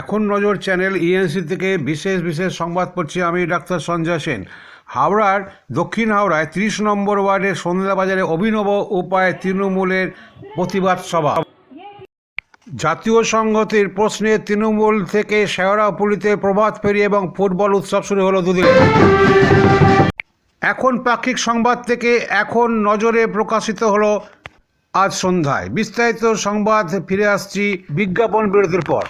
এখন নজর channel ENC থেকে বিশেষ বিশেষ সংবাদ পড়ছি আমি ডাক্তার সঞ্জয় সেন। হাওড়ার দক্ষিণ হাওড়ায় ত্রিশ নম্বর ওয়ার্ডের সন্ধ্যাবাজারে অভিনব উপায়ে তৃণমূলের প্রতিবাদ সভা। জাতীয় সংহতির প্রশ্নে তৃণমূল থেকে শেওড়াপুলিতে প্রভাত ফেরি এবং ফুটবল উৎসব শুরু হলো দুদিন। এখন পাক্ষিক সংবাদ থেকে এখন নজরে প্রকাশিত হলো আজ সন্ধ্যায়। বিস্তারিত সংবাদ ফিরে আসছি বিজ্ঞাপন বিরতির পর।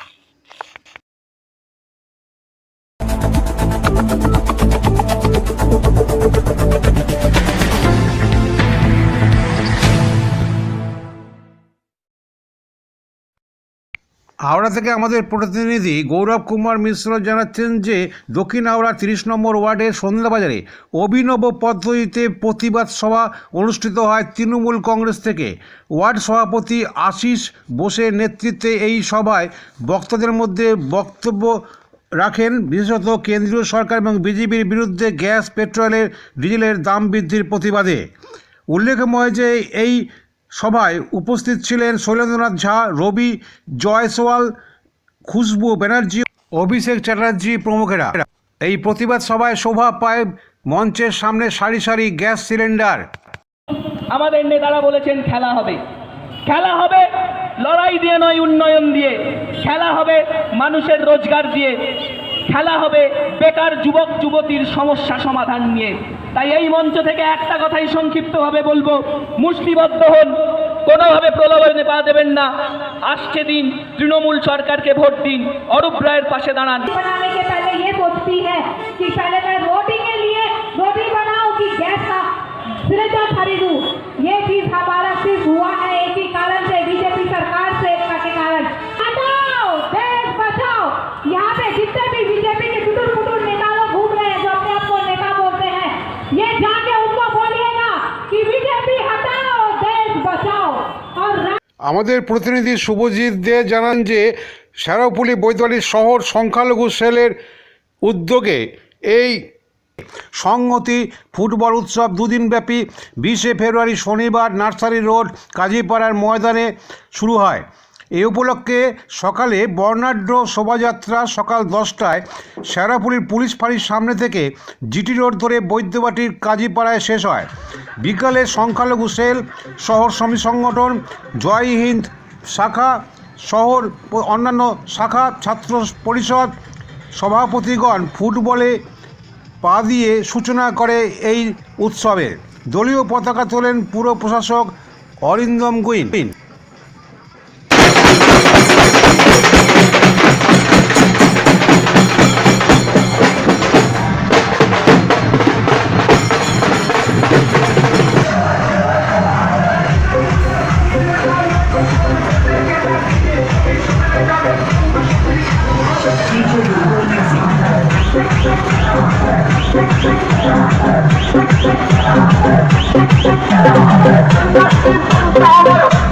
হাওড়া থেকে আমাদের প্রতিনিধি গৌরব কুমার মিশ্র জানাচ্ছেন যে দক্ষিণ হাওড়া তিরিশ নম্বর ওয়ার্ডের সন্ধ্যাবাজারে অভিনব পদ্ধতিতে প্রতিবাদ সভা অনুষ্ঠিত হয় তৃণমূল কংগ্রেস থেকে। ওয়ার্ড সভাপতি আশিস বোসের নেতৃত্বে এই সভায় বক্তাদের মধ্যে বক্তব্য রাখেন, বিশেষত কেন্দ্রীয় সরকার এবং বিজেপির বিরুদ্ধে গ্যাস, পেট্রোলের, ডিজেলের দাম বৃদ্ধির প্রতিবাদে। উল্লেখময় যে এই সভায় উপস্থিত ছিলেন শৈলেন্দ্রনাথ ঝা, রবি জয়সওয়াল, খুশবু ব্যানার্জি, অভিষেক চ্যাটার্জি প্রমুখেরা। এই প্রতিবাদ সভায় শোভা পায় মঞ্চের সামনে সারি সারি গ্যাস সিলিন্ডার। আমাদের নেতারা বলেছেন খেলা হবে। খেলা হবে লড়াই দিয়ে নয়, উন্নয়ন দিয়ে। খেলা হবে মানুষের রোজগার দিয়ে। খেলা হবে বেকার যুবক যুবতীর সমস্যা সমাধান নিয়ে তাই এই মঞ্চ থেকে একটা কথাই সংক্ষিপ্তভাবে বলবো মুষ্টিবদ্ধ হন কোনোভাবে প্রলোভনে পা দেবেন না আসছে দিন তৃণমূল সরকারকে ভোট দিন অরূপ রায়ের পাশে দাঁড়ান बनाने के पहले ये सोचती है कि पहले मैं रोटी के लिए रोटी बनाऊं कि गैस का सिलेंडर खरीदूं ये चीज हमारा सिर्फ हुआ है एक ही আমাদের প্রতিনিধি শুভজিৎ দে জানান যে শেরাপুলি বৈতলী শহর সংখ্যালঘু সেলের উদ্যোগে এই সংহতি ফুটবল উৎসব দুদিনব্যাপী বিশে ফেব্রুয়ারি শনিবার নার্সারি রোড কাজীপাড়ার ময়দানে শুরু হয়। এই উপলক্ষে সকালে বর্ণাঢ্য শোভাযাত্রা সকাল দশটায় শেরাপুলির পুলিশ ফাঁড়ির সামনে থেকে জিটি রোড ধরে বৈদ্যবাটির কাজীপাড়ায় শেষ হয়। বিকালে সংখ্যালঘু সেল, শহর সমিতি সংগঠন, জয় হিন্দ শাখা, শহর অন্যান্য শাখা, ছাত্র পরিষদ, সভাপতিগণ ফুটবলে পা দিয়ে সূচনা করে এই উৎসবে। দলীয় পতাকা তোলেন পুর প্রশাসক অরিন্দম গুইন।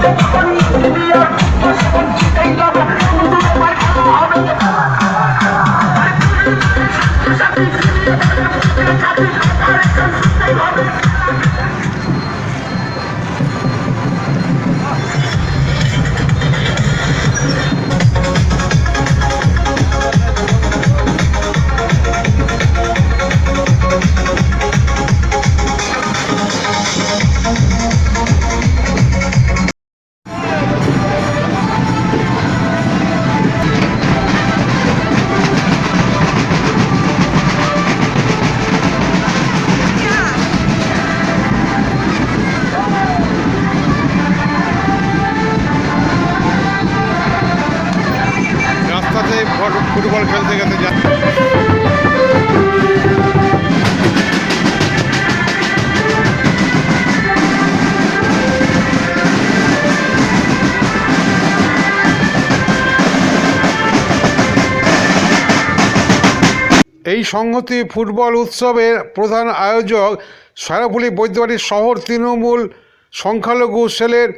রাস্তাতে ফুটবল খেলতে গেতে যা এই সংহতি ফুটবল উৎসবের প্রধান আয়োজক সারাপুলি বৈদ্যবাড়ি শহর তৃণমূল সংখ্যালঘু সেলের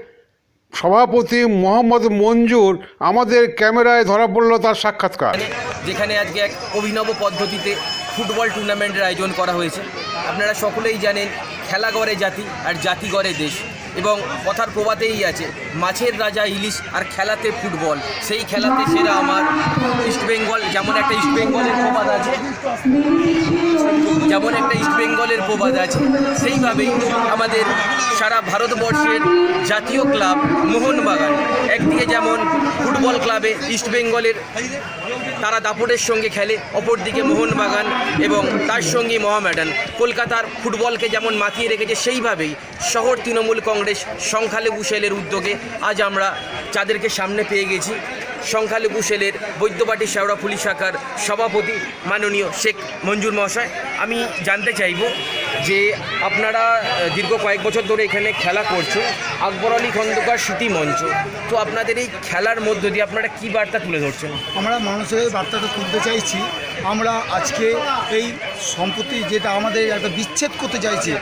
সভাপতি মোহাম্মদ মঞ্জুর আমাদের ক্যামেরায় ধরা পড়ল তার সাক্ষাৎকার। যেখানে আজকে এক অভিনব পদ্ধতিতে ফুটবল টুর্নামেন্টের আয়োজন করা হয়েছে। আপনারা সকলেই জানেন খেলা গড়ে জাতি আর জাতি গড়ে দেশ এবং কথার প্রবাদেই আছে মাছের রাজা ইলিশ আর খেলাতে ফুটবল। সেই খেলাতে সেরা আমার ইস্ট বেঙ্গল যেমন একটা ইস্ট বেঙ্গলের প্রবাদ আছে। যেমন একটা ইস্ট বেঙ্গলের প্রবাদ আছে। সেইভাবেই আমাদের সারা ভারতবর্ষের জাতীয় ক্লাব মোহনবাগান। একদিকে যেমন ফুটবল ক্লাবে ইস্ট বেঙ্গলের তারা দাপটের সঙ্গে খেলে, অপরদিকে মোহনবাগান এবং তার সঙ্গে মহামেডান। কলকাতার ফুটবলকে যেমন মাতিয়ে রেখেছে, সেইভাবেই শহর তৃণমূল কংগ্রেস সংখ্যালঘু সেলের উদ্যোগে আজ আমরা চাঁদেরকে সামনে পেয়ে গেছি। সংখ্যালঘু সেলের বৈদ্যবাটি শেওড়া পুলিশ শাখার সভাপতি মাননীয় শেখ মঞ্জুর মহাশয়। আমি জানতে চাইব যে আপনারা দীর্ঘ কয়েক বছর ধরে এখানে খেলা করছেন, আকবর আলী খন্দকার স্মৃতি মঞ্চ। তো আপনাদের এই খেলার মধ্য দিয়ে আপনারা কী বার্তা তুলে ধরছেন? আমরা মানুষের এই বার্তাটা তুলতে চাইছি। আমরা আজকে এই সম্পত্তি যেটা আমাদের একটা বিচ্ছেদ করতে চাইছে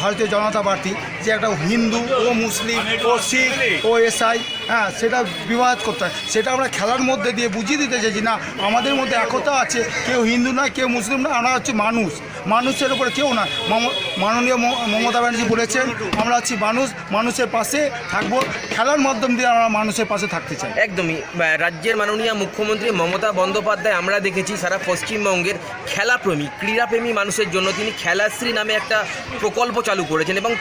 ভারতীয় জনতা পার্টি, যে একটা হিন্দু ও মুসলিম ও শিখ ও এসআই হ্যাঁ সেটা বিবাদ করতে হয়। সেটা আমরা খেলার মধ্যে দিয়ে বুঝিয়ে দিতে চাইছি না, আমাদের মধ্যে একতা আছে। কেউ হিন্দু নয়, কেউ মুসলিম নয়, আমরা হচ্ছে মানুষ। মানুষের উপরে কেউ না। মাননীয় মমতা ব্যানার্জি বলেছেন, আমরা হচ্ছি মানুষ, মানুষের পাশে থাকব। খেলার মাধ্যম দিয়ে আমরা মানুষের পাশে থাকতে চাই। একদমই। রাজ্যের মাননীয় মুখ্যমন্ত্রী মমতা বন্দ্যোপাধ্যায়, আমরা দেখেছি সারা পশ্চিমবঙ্গের খেলাপ্রেমী, ক্রীড়াপ্রেমী মানুষের জন্য তিনি খেলাশ্রী নামে একটা প্রকল্প চালু করেছেন এবং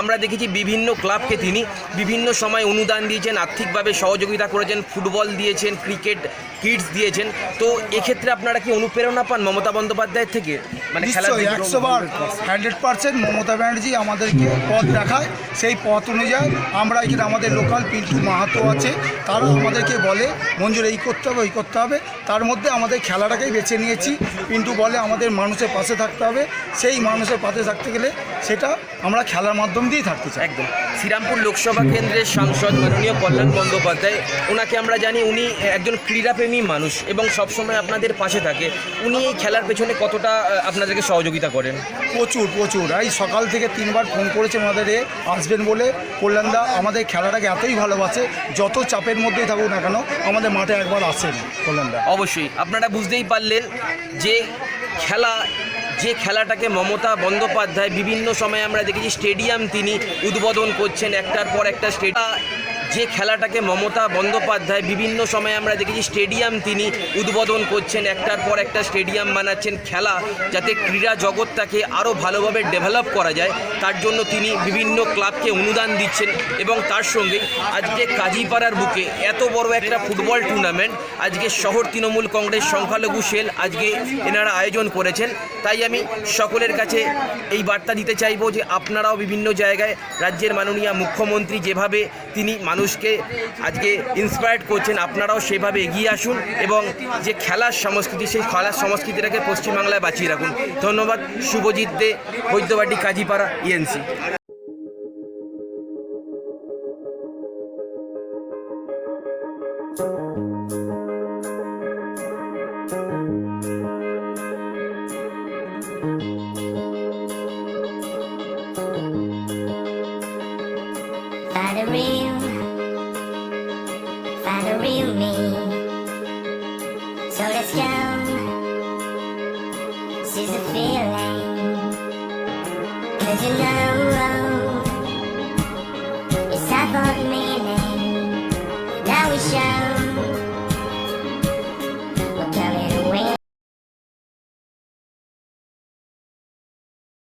আমরা দেখেছি বিভিন্ন ক্লাবকে তিনি বিভিন্ন সময় অনুদান দিয়েছেন, আর্থিকভাবে সহযোগিতা করেছেন, ফুটবল দিয়েছেন, ক্রিকেট কিটস দিয়েছেন। তো এক্ষেত্রে আপনারা কি অনুপ্রেরণা পান মমতা বন্দ্যোপাধ্যায়ের থেকে? মানে নিশ্চয়ই একশো বার হান্ড্রেড পার্সেন্ট মমতা ব্যানার্জি আমাদেরকে পথ দেখায় সেই পথ অনুযায়ী আমরা এখানে আমাদের লোকাল পিন্টু মাহাতো আছে তারা আমাদেরকে বলে মঞ্জুর এই করতে হবে ওই করতে হবে। তার মধ্যে আমাদের খেলাটাকেই বেছে নিয়েছি। পিন্টু বলে আমাদের মানুষের পাশে থাকতে হবে। সেই মানুষের পাশে থাকতে গেলে সেটা আমরা খেলার মাধ্যম দিয়েই থাকতে চাই। একদম। শ্রীরামপুর লোকসভা কেন্দ্রের সাংসদ মাননীয় কল্যাণ বন্দ্যোপাধ্যায় ওনাকে আমরা জানি উনি একজন ক্রীড়াপ্রেমী মানুষ এবং সবসময় আপনাদের পাশে থাকে। উনি এই খেলার পেছনে কতটা আহ, আপনাদেরকে সহযোগিতা করেন? প্রচুর প্রচুর। এই সকাল থেকে তিনবার ফোন করেছে আমাদের এ আসবেন বলে কল্যাণদা আমাদের খেলাটাকে এতই ভালোবাসে যত চাপের মধ্যেই থাকুক না কেন আমাদের মাঠে একবার আসেন কল্যাণদা। অবশ্যই। আপনারা বুঝতেই পারলেন যে খেলা যে খেলাটাকে মমতা বন্দ্যোপাধ্যায় বিভিন্ন সময় আমরা দেখেছি স্টেডিয়াম তিনি উদ্বোধন করছেন একটার পর একটা স্টেডিয়াম। যে খেলাটাকে মমতা বন্দ্যোপাধ্যায় বিভিন্ন সময় আমরা দেখেছি স্টেডিয়াম তিনি উদ্বোধন করছেন, একটার পর একটা স্টেডিয়াম বানাচ্ছেন, খেলা যাতে ক্রীড়া জগৎটাকে আরও ভালোভাবে ডেভেলপ করা যায়, তার জন্য তিনি বিভিন্ন ক্লাবকে অনুদান দিচ্ছেন এবং তার সঙ্গে আজকে কাজীপাড়ার বুকে এত বড় একটা ফুটবল টুর্নামেন্ট আজকে শহর তৃণমূল কংগ্রেস সংখ্যালঘু সেল আজকে এনারা আয়োজন করেছেন। তাই আমি সকলের কাছে এই বার্তা দিতে চাইব যে আপনারাও বিভিন্ন জায়গায় রাজ্যের মাননীয় মুখ্যমন্ত্রী যেভাবে তিনি মানুষকে আজকে ইন্সপায়ার্ড করছেন, আপনারাও সেভাবে এগিয়ে আসুন এবং যে খেলার সংস্কৃতি, সেই খেলার সংস্কৃতিটাকে পশ্চিমবাংলায় বাঁচিয়ে রাখুন। ধন্যবাদ, Subhajit De, Baidyabati, Kazipara ENC Find hello.